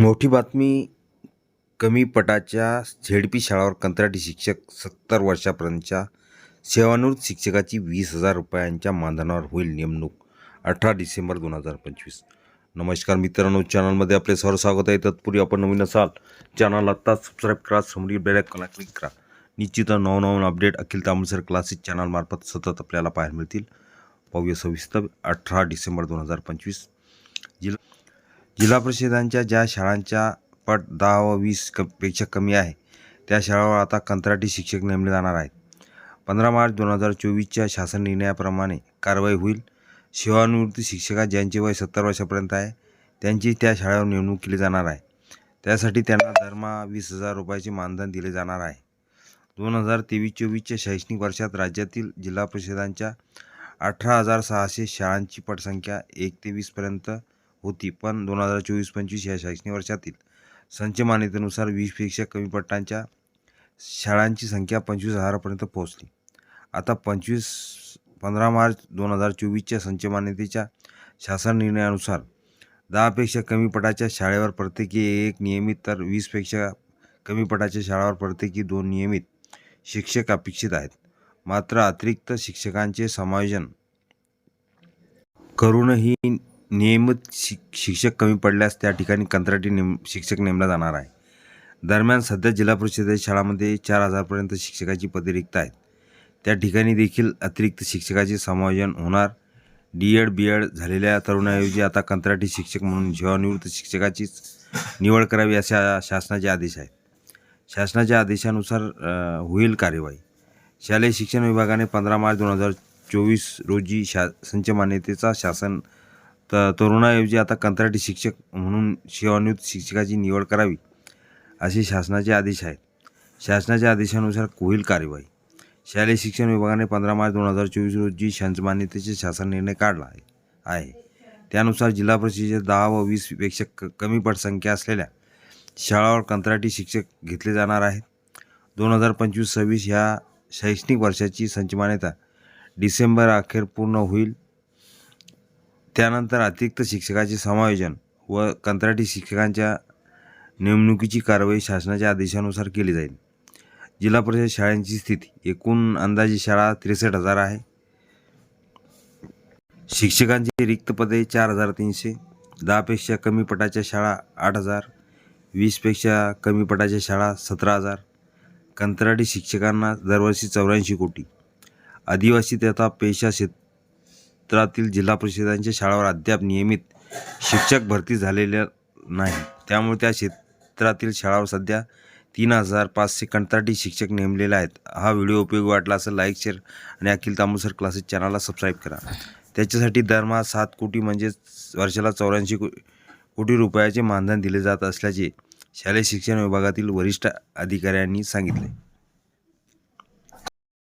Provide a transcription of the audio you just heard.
मोठी बातमी कमी पटाच्या झेडपी शाळावर कंत्राटी शिक्षक सत्तर वर्षापर्यंतच्या सेवानिवृत्त शिक्षकाची वीस हजार रुपयांच्या मानधनावर होईल नेमणूक अठरा डिसेंबर दोन हजार पंचवीस. नमस्कार मित्रांनो चॅनलमध्ये आपले सर्व स्वागत आहे. तत्पूर्वी आपण नवीन असाल चॅनल आत्ताच सबस्क्राईब करा समोरील बेलायकॉनला क्लिक करा. निश्चित नवनवीन अपडेट अखिल तांबसर क्लासेस चॅनलमार्फत सतत आपल्याला पाहायला मिळतील. पाहूया सविस्तर अठरा डिसेंबर दोन हजार पंचवीस. जिल्हा जिल्हा परिषदांच्या ज्या शाळांच्या पट दहा व वीस क पेक्षा कमी आहे त्या शाळावर आता कंत्राटी शिक्षक नेमले जाणार आहेत. पंधरा मार्च दोन हजार चोवीसच्या शासन निर्णयाप्रमाणे कारवाई होईल. सेवानिवृत्ती शिक्षका ज्यांचे वय सत्तर वर्षापर्यंत आहे त्यांची त्या शाळेवर नेमणूक केली जाणार आहे. त्यासाठी त्यांना दरमहा वीस हजार रुपयाचे मानधन दिले जाणार आहे. दोन हजार तेवीस चोवीसच्या शैक्षणिक वर्षात राज्यातील जिल्हा परिषदांच्या अठरा हजार सहाशे शाळांची पटसंख्या एक ते वीसपर्यंत होती पण दोन हजार चोवीस पंचवीस या शैक्षणिक वर्षातील संच मान्यतेनुसार वीसपेक्षा कमी पटांच्या शाळांची संख्या पंचवीस हजारापर्यंत पोहोचली. आता पंचवीस पंधरा मार्च दोन हजार चोवीसच्या संच मान्यतेच्या शासन निर्णयानुसार दहापेक्षा कमी पटाच्या शाळेवर प्रत्येकी एक नियमित तर वीसपेक्षा कमी पटाच्या शाळावर प्रत्येकी दोन नियमित शिक्षक अपेक्षित आहेत. मात्र अतिरिक्त शिक्षकांचे समायोजन करूनही नियमित शिक शिक्षक कमी पडल्यास त्या ठिकाणी कंत्राटी नेम शिक्षक नेमला जाणार आहे. दरम्यान सध्या जिल्हा परिषदेच्या शाळांमध्ये चार हजारपर्यंत शिक्षकाची पदे रिक्त आहेत. त्या ठिकाणी देखील अतिरिक्त शिक्षकाचे समायोजन होणार. डी एड बी एड झालेल्या तरुणाऐवजी आता कंत्राटी शिक्षक म्हणून सेवानिवृत्त शिक्षकाचीच निवड करावी अशा शासनाचे आदेश आहेत. शासनाच्या आदेशानुसार होईल कार्यवाही. शालेय शिक्षण विभागाने पंधरा मार्च दोन हजार चोवीस रोजी शा संच मान्यतेचा शासन तर तरुणाऐवजी आता कंत्राटी शिक्षक म्हणून सेवानिवृत्त शिक्षकाची निवड करावी असे शासनाचे आदेश आहेत. शासनाच्या आदेशानुसार होईल कार्यवाही. शालेय शिक्षण विभागाने पंधरा मार्च दोन हजार चोवीस रोजी संचमान्यतेचे शासन निर्णय काढला आहे. आहे. त्यानुसार जिल्हा परिषदेच्या दहा व वीसपेक्षा क कमी पटसंख्या असलेल्या शाळावर कंत्राटी शिक्षक घेतले जाणार आहेत. दोन हजार पंचवीस सव्वीस ह्या शैक्षणिक वर्षाची संचमान्यता डिसेंबर अखेर पूर्ण होईल. त्यानंतर अतिरिक्त शिक्षकाचे समायोजन व कंत्राटी शिक्षकांच्या नेमणुकीची कारवाई शासनाच्या आदेशानुसार केली जाईल. जिल्हा परिषद शाळांची स्थिती एकूण अंदाजे शाळा त्रेसष्ट हजार आहे. शिक्षकांची रिक्त पदे चार हजार तीनशे दहापेक्षा कमी पटाच्या शाळा आठ हजार वीसपेक्षा कमी पटाच्या शाळा सतरा हजार कंत्राटी शिक्षकांना दरवर्षी चौऱ्याऐंशी कोटी. आदिवासी तथा पेशा शेत क्षेत्रातील जिल्हा परिषदांच्या शाळावर अद्याप नियमित शिक्षक भरती झालेल्या नाही. त्यामुळे त्या क्षेत्रातील शाळावर सध्या तीन हजार पाचशे कंत्राटी शिक्षक नेमलेले आहेत. हा व्हिडिओ उपयोगी वाटला असं लाईक शेअर आणि अखिल तांबूसर क्लासेस चॅनलला सबस्क्राईब करा. त्याच्यासाठी दरमहा सात कोटी म्हणजेच वर्षाला चौऱ्याऐंशी को कोटी रुपयाचे मानधन दिले जात असल्याचे शालेय शिक्षण विभागातील वरिष्ठ अधिकाऱ्यांनी सांगितले.